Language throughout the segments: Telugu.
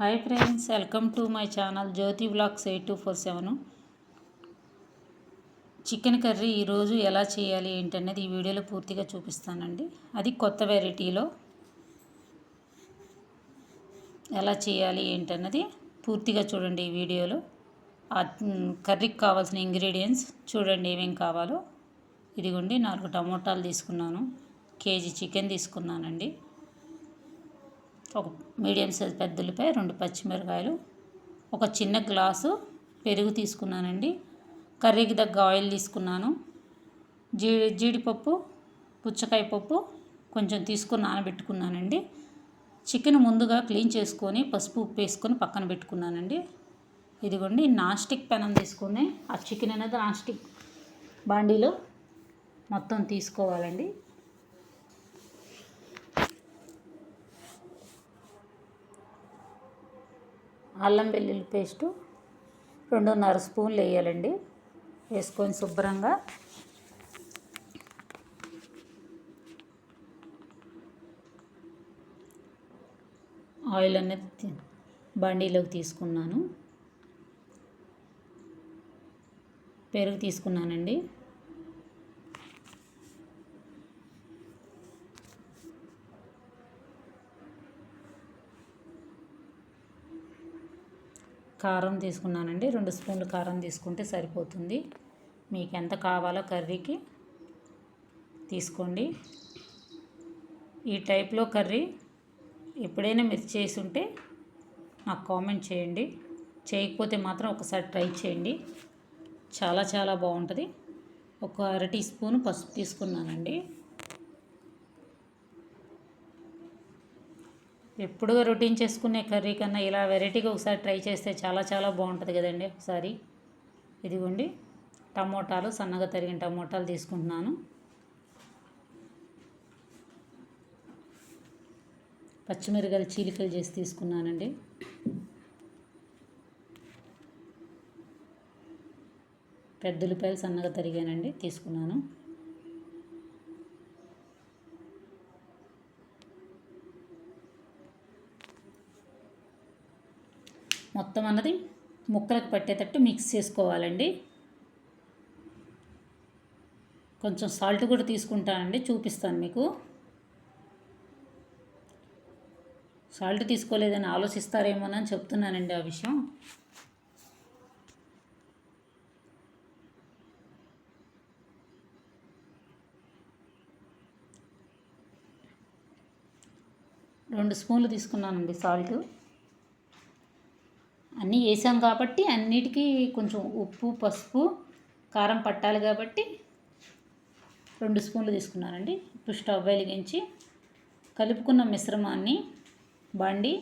Hi friends welcome to my channel Jyothi blogs eight two four seven. Chicken curry ఈరోజు ఎలా చేయాలి ఏంటనేది ఈ వీడియోలో పూర్తిగా చూపిస్తానండి. అది కొత్త వెరైటీలో ఎలా చేయాలి ఏంటన్నది పూర్తిగా చూడండి ఈ వీడియోలో. ఆ కర్రీకి కావాల్సిన ఇంగ్రీడియంట్స్ చూడండి ఏమేం కావాలో. ఇదిగోండి నాలుగు టమోటాలు తీసుకున్నాను. కేజీ చికెన్ తీసుకున్నానండి. ఒక మీడియం సైజ్ పెద్ద ఉల్లిపాయ రెండు పచ్చిమిరకాయలు ఒక చిన్న గ్లాసు పెరుగు తీసుకున్నానండి. కర్రీకి తగ్గ ఆయిల్ తీసుకున్నాను. జీ జీడిపప్పు పుచ్చకాయ పప్పు కొంచెం తీసుకుని నానబెట్టుకున్నానండి. చికెన్ ముందుగా క్లీన్ చేసుకొని పసుపు ఉప్పు వేసుకొని పక్కన పెట్టుకున్నానండి. ఇదిగోండి నాస్టిక్ పెనం తీసుకుని ఆ చికెన్ అనేది నాన్స్టిక్ బాండీలో మొత్తం తీసుకోవాలండి. అల్లం వెల్లుల్లి పేస్టు రెండున్నర స్పూన్లు వేయాలండి. వేసుకొని శుభ్రంగా ఆయిల్ అనేది బండిలోకి తీసుకున్నాను. పెరుగు తీసుకున్నానండి. కారం తీసుకున్నానండి. రెండు స్పూన్లు కారం తీసుకుంటే సరిపోతుంది. మీకు ఎంత కావాలో కర్రీకి తీసుకోండి. ఈ టైప్లో కర్రీ ఎప్పుడైనా మీరు చేసి ఉంటే నాకు కామెంట్ చేయండి. చేయకపోతే మాత్రం ఒకసారి ట్రై చేయండి. చాలా చాలా బాగుంటుంది. ఒక అర టీ స్పూన్ పసుపు తీసుకున్నానండి. ఎప్పుడుగా రొటీన్ చేసుకునే కర్రీ కన్నా ఇలా వెరైటీగా ఒకసారి ట్రై చేస్తే చాలా చాలా బాగుంటుంది కదండి ఒకసారి. ఇదిగోండి టమోటాలు సన్నగా తరిగిన టమోటాలు తీసుకుంటున్నాను. పచ్చిమిరకాయలు చీలికలు చేసి తీసుకున్నానండి. పెద్ద ఉల్లిపాయలు సన్నగా తరిగానండి తీసుకున్నాను. మొత్తం అన్నది ముక్కలకు పట్టేటట్టు మిక్స్ చేసుకోవాలండి. కొంచెం సాల్ట్ కూడా తీసుకుంటానండి చూపిస్తాను మీకు. సాల్ట్ తీసుకోలేదని ఆలోచిస్తారేమోనని చెప్తున్నానండి ఆ విషయం. రెండు స్పూన్లు తీసుకున్నానండి సాల్ట్ అన్నీ వేసాం కాబట్టి అన్నిటికీ కొంచెం ఉప్పు పసుపు కారం పట్టాలి కాబట్టి రెండు స్పూన్లు తీసుకున్నానండి. ఇప్పుడు స్టవ్ వెలిగించి కలుపుకున్న మిశ్రమాన్ని బండి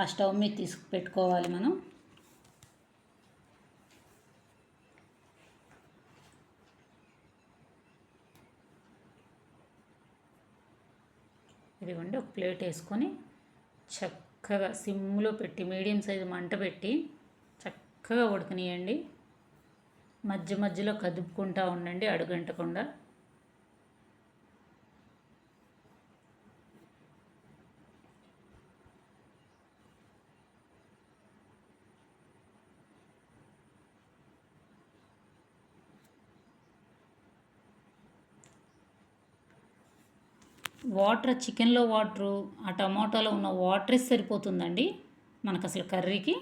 ఆ స్టవ్ మీద తీసుకు పెట్టుకోవాలి మనం. ఇదిగోండి ఒక ప్లేట్ వేసుకొని చక్కగా సిమ్లో పెట్టి మీడియం సైజు మంట పెట్టి చక్కగా ఉడకనియండి. మధ్య మధ్యలో కదుపుకుంటూ ఉండండి అడుగంటకుండా. వాటర్ చికెన్లో వాటరు ఆ టమాటాలో ఉన్న వాటరే సరిపోతుందండి మనకు అసలు కర్రీకి.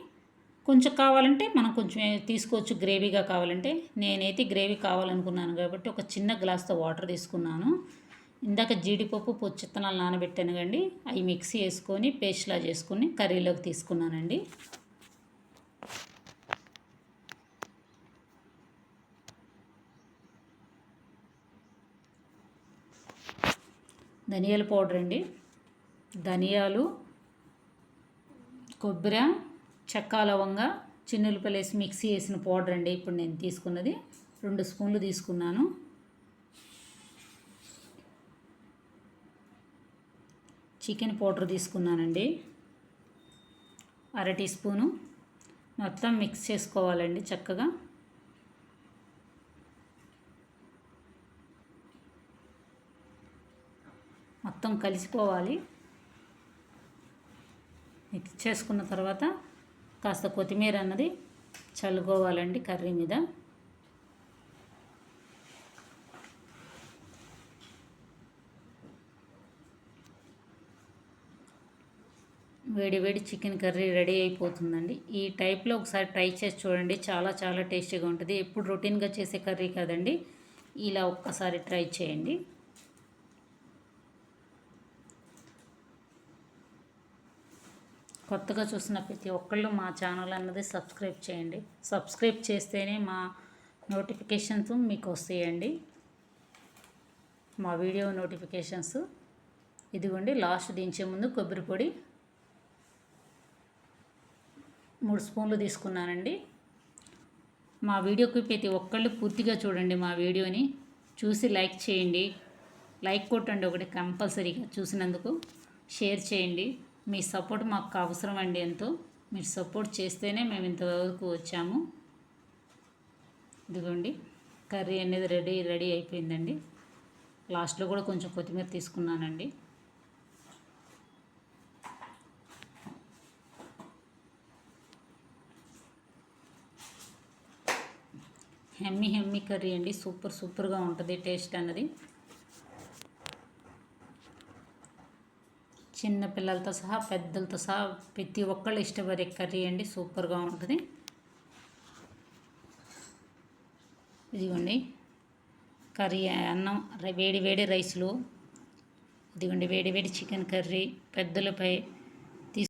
కొంచెం కావాలంటే మనం కొంచెం తీసుకోవచ్చు గ్రేవీగా కావాలంటే. నేనైతే గ్రేవీ కావాలనుకున్నాను కాబట్టి ఒక చిన్న గ్లాస్తో వాటర్ తీసుకున్నాను. ఇందాక జీడిపప్పు పొచ్చిత్తనాలు నానబెట్టాను కండి అవి మిక్సీ వేసుకొని పేస్ట్లా చేసుకొని కర్రీలోకి తీసుకున్నానండి. ధనియాల పౌడర్ అండి. ధనియాలు కొబ్బరి చెక్క లవంగ చిన్నులపల్లి వేసి మిక్సీ వేసిన పౌడర్ అండి. ఇప్పుడు నేను తీసుకున్నది రెండు స్పూన్లు తీసుకున్నాను. చికెన్ పౌడర్ తీసుకున్నానండి. అర టీ స్పూను. మొత్తం మిక్స్ చేసుకోవాలండి చక్కగా. మొత్తం కలిసిపోవాలి. మిక్స్ చేసుకున్న తర్వాత కాస్త కొత్తిమీర అన్నది చల్లుకోవాలండి కర్రీ మీద. వేడి వేడి చికెన్ కర్రీ రెడీ అయిపోతుందండి. ఈ టైప్లో ఒకసారి ట్రై చేసి చూడండి. చాలా చాలా టేస్టీగా ఉంటుంది. ఎప్పుడు రొటీన్గా చేసే కర్రీ కాదండి. ఇలా ఒక్కసారి ట్రై చేయండి. కొత్తగా చూసిన ప్రతి ఒక్కళ్ళు మా ఛానల్ అన్నది సబ్స్క్రైబ్ చేయండి. సబ్స్క్రైబ్ చేస్తేనే మా నోటిఫికేషన్స్ మీకు వస్తాయండి. మా వీడియో నోటిఫికేషన్స్. ఇదిగోండి లాస్ట్ దించే ముందు కొబ్బరి పొడి. మూడు స్పూన్లు తీసుకున్నానండి. మా వీడియోకి ప్రతి ఒక్కళ్ళు పూర్తిగా చూడండి మా వీడియోని. చూసి లైక్ చేయండి. లైక్ కొట్టండి ఒకటి కంపల్సరీగా చూసినందుకు. షేర్ చేయండి. మీ సపోర్ట్ మాకు అవసరం అండి ఎంతో. మీరు సపోర్ట్ చేస్తేనే మేము ఇంతవరకు వచ్చాము. ఇదిగోండి కర్రీ అనేది రెడీ రెడీ అయిపోయిందండి. లాస్ట్లో కూడా కొంచెం కొత్తిమీర తీసుకున్నానండి. హెమ్మి హెమ్మి కర్రీ అండి. సూపర్ సూపర్గా ఉంటుంది టేస్ట్ అన్నది. చిన్న పిల్లలతో సహా పెద్దలతో సహా ప్రతి ఒక్కళ్ళు ఇష్టపడే కర్రీ అండి. సూపర్గా ఉంటుంది. ఇదిగోండి. కర్రీ అన్నం వేడి వేడి రైస్లు. ఇదిగోండి వేడి వేడి చికెన్ కర్రీ పెద్దలపై